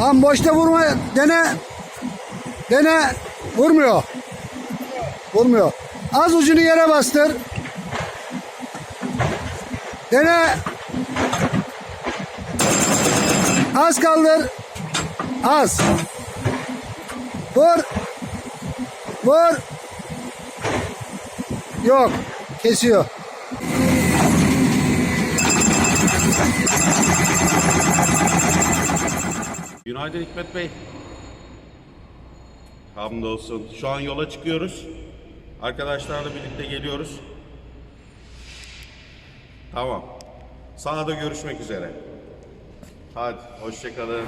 Am boşta vurma. Dene. Dene. Vurmuyor. Vurmuyor. Az ucunu yere bastır. Dene. Az kaldır. Az. Vur. Vur. Yok. Kesiyor. Günaydın Hikmet Bey. Hamdolsun. Şu an yola çıkıyoruz. Arkadaşlarla birlikte geliyoruz. Tamam. Sahada görüşmek üzere. Hadi hoşçakalın.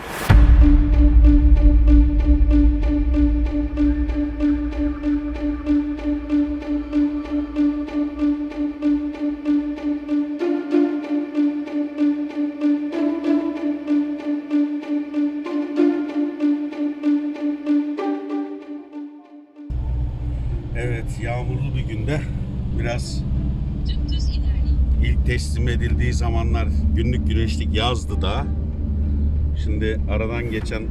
Biraz ilk teslim edildiği zamanlar günlük güneşlik yazdı da. Şimdi aradan geçen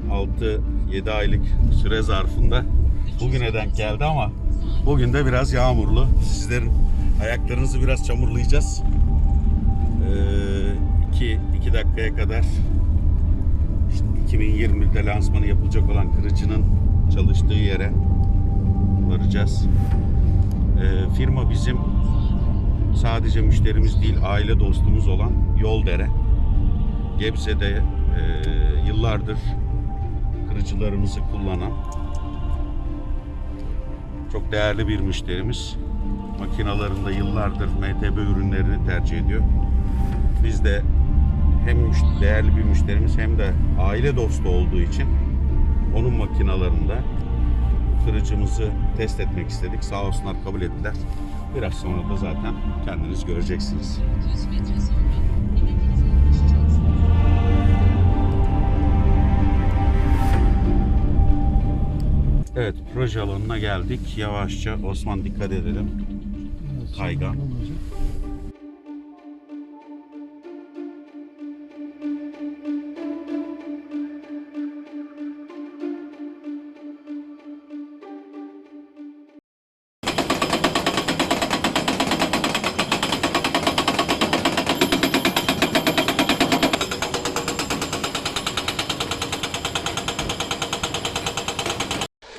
6-7 aylık süre zarfında bugüne denk geldi ama bugün de biraz yağmurlu. Sizlerin ayaklarınızı biraz çamurlayacağız. 2 2 dakikaya kadar işte 2020'de lansmanı yapılacak olan kırıcının çalıştığı yere varacağız. Ee, firma bizim sadece müşterimiz değil aile dostumuz olan Yoldere. Gebze'de e, yıllardır kırıcılarımızı kullanan çok değerli bir müşterimiz. Makinalarında yıllardır MTB ürünlerini tercih ediyor. Biz de hem değerli bir müşterimiz hem de aile dostu olduğu için onun makinalarında kırıcımızı test etmek istedik. Sağ olsunlar kabul ettiler. Biraz sonra da zaten kendiniz göreceksiniz. 200 metre sonra hedefinize ulaşacaksınız. Evet proje alanına geldik. Yavaşça Osman dikkat edelim. Kaygan.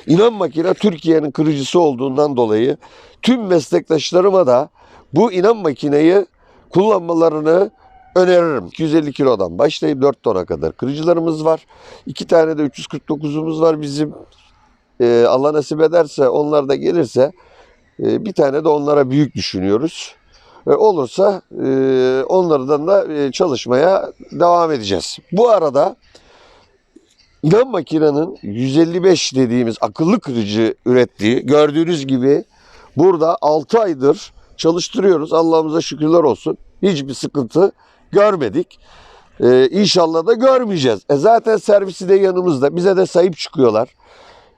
İnan makine Türkiye'nin kırıcısı olduğundan dolayı tüm meslektaşlarıma da bu inan makineyi kullanmalarını öneririm. 250 kilodan başlayıp 4 tona kadar kırıcılarımız var. İki tane de 349'umuz var bizim. Ee, Allah nasip ederse onlar da gelirse e, bir tane de onlara büyük düşünüyoruz. E, olursa e, onlardan da e, çalışmaya devam edeceğiz. Bu arada İnan makinenin 155 dediğimiz akıllı kırıcı ürettiği gördüğünüz gibi burada 6 aydır çalıştırıyoruz. Allah'ımıza şükürler olsun. Hiçbir sıkıntı görmedik. Ee, inşallah da görmeyeceğiz. E zaten servisi de yanımızda. Bize de sahip çıkıyorlar.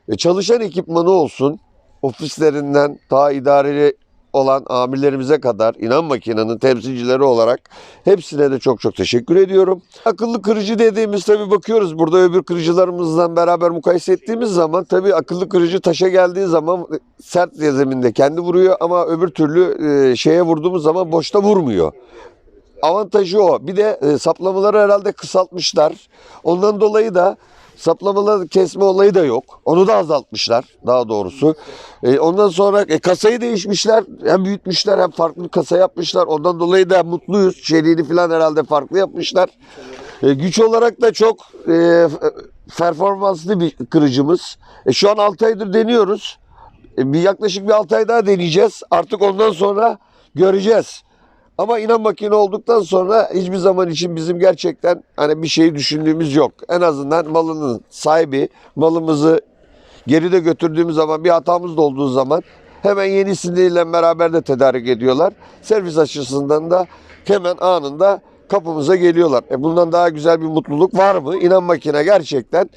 E çalışan ekipmanı olsun. Ofislerinden ta idareli olan amirlerimize kadar inan makinenin temsilcileri olarak hepsine de çok çok teşekkür ediyorum. Akıllı kırıcı dediğimiz tabi bakıyoruz burada öbür kırıcılarımızla beraber mukayese ettiğimiz zaman tabi akıllı kırıcı taşa geldiği zaman sert zeminde kendi vuruyor ama öbür türlü e, şeye vurduğumuz zaman boşta vurmuyor. Avantajı o. Bir de e, saplamaları herhalde kısaltmışlar. Ondan dolayı da saplamaları kesme olayı da yok. Onu da azaltmışlar daha doğrusu. E, ondan sonra e, kasayı değişmişler. Hem büyütmüşler hem farklı bir kasa yapmışlar. Ondan dolayı da mutluyuz. Şerini falan herhalde farklı yapmışlar. E, güç olarak da çok e, performanslı bir kırıcımız. E, şu an 6 aydır deniyoruz. E, bir yaklaşık bir 6 ay daha deneyeceğiz. Artık ondan sonra göreceğiz. Ama inan makine olduktan sonra hiçbir zaman için bizim gerçekten hani bir şey düşündüğümüz yok. En azından malının sahibi malımızı geride götürdüğümüz zaman bir hatamız da olduğu zaman hemen yenisiyle beraber de tedarik ediyorlar. Servis açısından da hemen anında kapımıza geliyorlar. E bundan daha güzel bir mutluluk var mı? İnan makine gerçekten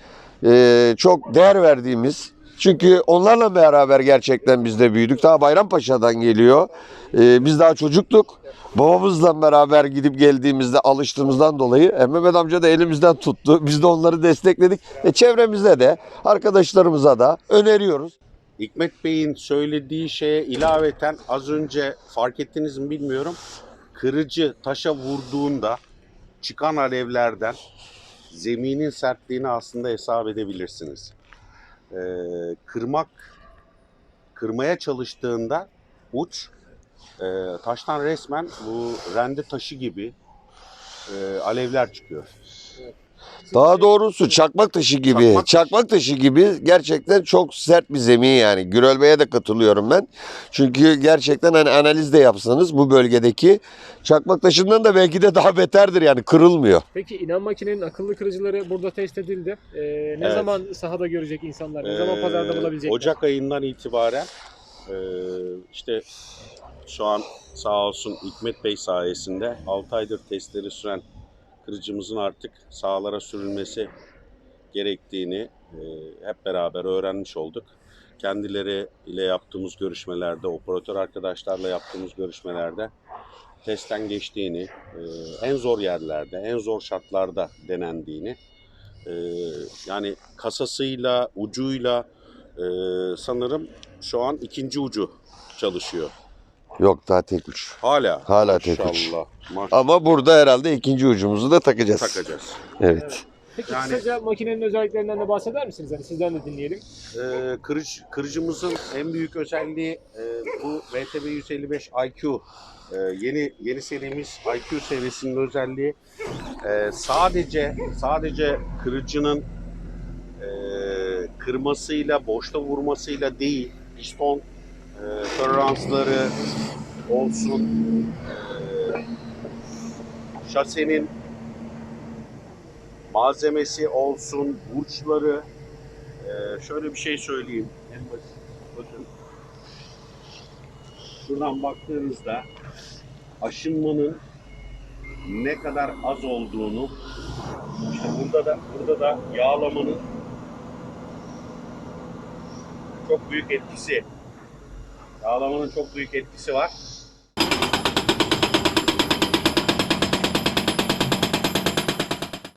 e, çok değer verdiğimiz Çünkü onlarla beraber gerçekten biz de büyüdük. Daha Bayrampaşa'dan geliyor. Ee, biz daha çocuktuk. Babamızla beraber gidip geldiğimizde alıştığımızdan dolayı e, Mehmet amca da elimizden tuttu. Biz de onları destekledik. E, çevremizde de arkadaşlarımıza da öneriyoruz. Hikmet Bey'in söylediği şeye ilaveten az önce fark ettiniz mi bilmiyorum. Kırıcı taşa vurduğunda çıkan alevlerden zeminin sertliğini aslında hesap edebilirsiniz. Ee, kırmak kırmaya çalıştığında uç e, taştan resmen bu rende taşı gibi e, alevler çıkıyor. Daha doğrusu çakmak taşı gibi. Çakmak Çakmak, taşı. gibi gerçekten çok sert bir zemin yani. Gürel Bey'e de katılıyorum ben. Çünkü gerçekten hani analiz de yapsanız bu bölgedeki çakmak taşından da belki de daha beterdir yani kırılmıyor. Peki inan makinenin akıllı kırıcıları burada test edildi. Ee, ne Evet. zaman sahada görecek insanlar? Ne zaman Ee, pazarda bulabilecekler? Ocak ayından itibaren e, işte şu an sağ olsun Hikmet Bey sayesinde 6 aydır testleri süren kırıcımızın artık sahalara sürülmesi gerektiğini e, hep beraber öğrenmiş olduk. Kendileri ile yaptığımız görüşmelerde, operatör arkadaşlarla yaptığımız görüşmelerde testten geçtiğini, e, en zor yerlerde, en zor şartlarda denendiğini, e, yani kasasıyla, ucuyla sanırım şu an ikinci ucu çalışıyor. Yok daha tek uç. Hala. Hala tek uç. Maşallah. Maşallah. Ama burada herhalde ikinci ucumuzu da takacağız. takacağız. Evet. Peki yani- kısaca makinenin özelliklerinden de bahseder misiniz? Hani sizden de dinleyelim. Ee, kırıcı, kırıcımızın en büyük özelliği e, bu VTB 155 IQ. Ee, yeni yeni serimiz IQ serisinin özelliği e, sadece sadece kırıcının e, kırmasıyla, boşta vurmasıyla değil, piston e, toleransları olsun, e, şasenin malzemesi olsun, burçları, ee, şöyle bir şey söyleyeyim. En basit. Bakın. Şuradan baktığınızda aşınmanın ne kadar az olduğunu işte burada da burada da yağlamanın çok büyük etkisi. Yağlamanın çok büyük etkisi var.